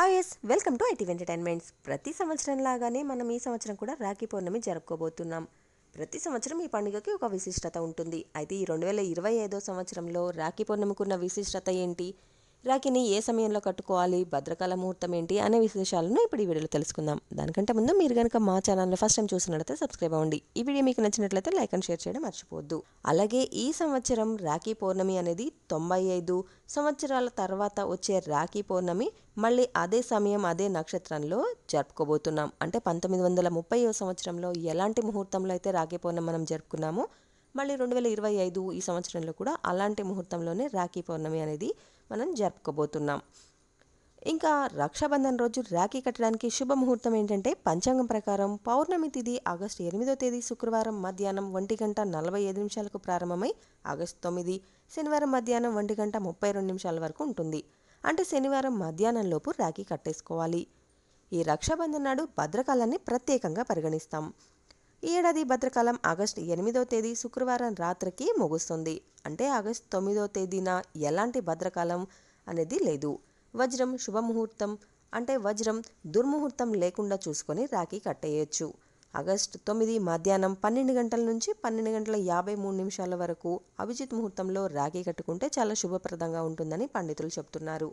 Hi S welcome to IT entertainments ప్రతి సంవత్సరం లాగానే మనం ఈ సంవత్సరం కూడా రాఖీ పౌర్ణమి జరుపుకోబోతున్నాం. ప్రతి సంవత్సరం ఈ పండుగకి ఒక విశిష్టత ఉంటుంది. అయితే ఈ రెండు వేల ఇరవై ఐదో సంవత్సరంలో రాఖీ పౌర్ణమికి ఉన్న విశిష్టత ఏంటి? రాఖీని ఏ సమయంలో కట్టుకోవాలి భద్రకాల ముహూర్తం ఏంటి అనే విశేషాలను ఇప్పుడు ఈ వీడియోలో తెలుసుకుందాం. దానికంటే ముందు మీరు కనుక మా ఛానల్ని ఫస్ట్ టైం చూసినట్లయితే సబ్స్క్రైబ్ అవ్వండి. ఈ వీడియో మీకు నచ్చినట్లయితే లైక్ అండ్ షేర్ చేయడం మర్చిపోవద్దు. అలాగే ఈ సంవత్సరం రాఖీ పౌర్ణమి అనేది తొంభై ఐదు సంవత్సరాల తర్వాత వచ్చే రాఖీ పౌర్ణమి మళ్ళీ అదే సమయం అదే నక్షత్రంలో జరుపుకోబోతున్నాం. అంటే పంతొమ్మిది వందల ముప్పై సంవత్సరంలో ఎలాంటి ముహూర్తంలో అయితే రాఖీ పౌర్ణమి మనం జరుపుకున్నామో మళ్ళీ రెండు వేల ఇరవై ఐదు ఈ సంవత్సరంలో కూడా అలాంటి ముహూర్తంలోనే రాఖీ పౌర్ణమి అనేది మనం జరుపుకోబోతున్నాం. ఇంకా రక్షాబంధన్ రోజు రాఖీ కట్టడానికి శుభముహూర్తం ఏంటంటే పంచాంగం ప్రకారం పౌర్ణమి తిథి ఆగస్టు ఎనిమిదో తేదీ శుక్రవారం మధ్యాహ్నం ఒంటి గంట నలభై ఐదు నిమిషాలకు ప్రారంభమై ఆగస్టు తొమ్మిది శనివారం మధ్యాహ్నం ఒంటి గంట ముప్పై రెండు నిమిషాల వరకు ఉంటుంది. అంటే శనివారం మధ్యాహ్నంలోపు రాఖీ కట్టేసుకోవాలి. ఈ రక్షాబంధన్ నాడు భద్రకాలాన్ని ప్రత్యేకంగా పరిగణిస్తాం. ఈ ఏడాది భద్రకాలం ఆగస్టు ఎనిమిదో తేదీ శుక్రవారం రాత్రికి ముగుస్తుంది. అంటే ఆగస్టు తొమ్మిదో తేదీన ఎలాంటి భద్రకాలం అనేది లేదు. వజ్రం శుభముహూర్తం అంటే వజ్రం దుర్ముహూర్తం లేకుండా చూసుకొని రాఖీ కట్టేయచ్చు. ఆగస్టు తొమ్మిది మధ్యాహ్నం పన్నెండు గంటల నుంచి పన్నెండు గంటల యాభై మూడు నిమిషాల వరకు అభిజిత్ ముహూర్తంలో రాఖీ కట్టుకుంటే చాలా శుభప్రదంగా ఉంటుందని పండితులు చెప్తున్నారు.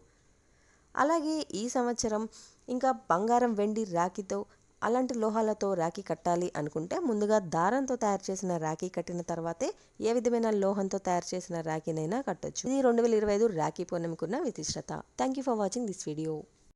అలాగే ఈ సంవత్సరం ఇంకా బంగారం వెండి రాఖీతో అలాంటి లోహాలతో రాఖీ కట్టాలి అనుకుంటే ముందుగా దారంతో తయారు చేసిన రాఖీ కట్టిన తర్వాతే ఏ విధమైన లోహంతో తయారు చేసిన రాఖీనైనా కట్టొచ్చు. ఇది రెండు వేల ఇరవై ఐదు రాఖీ పౌర్ణమికున్న విశిష్టత. Thank you for watching this video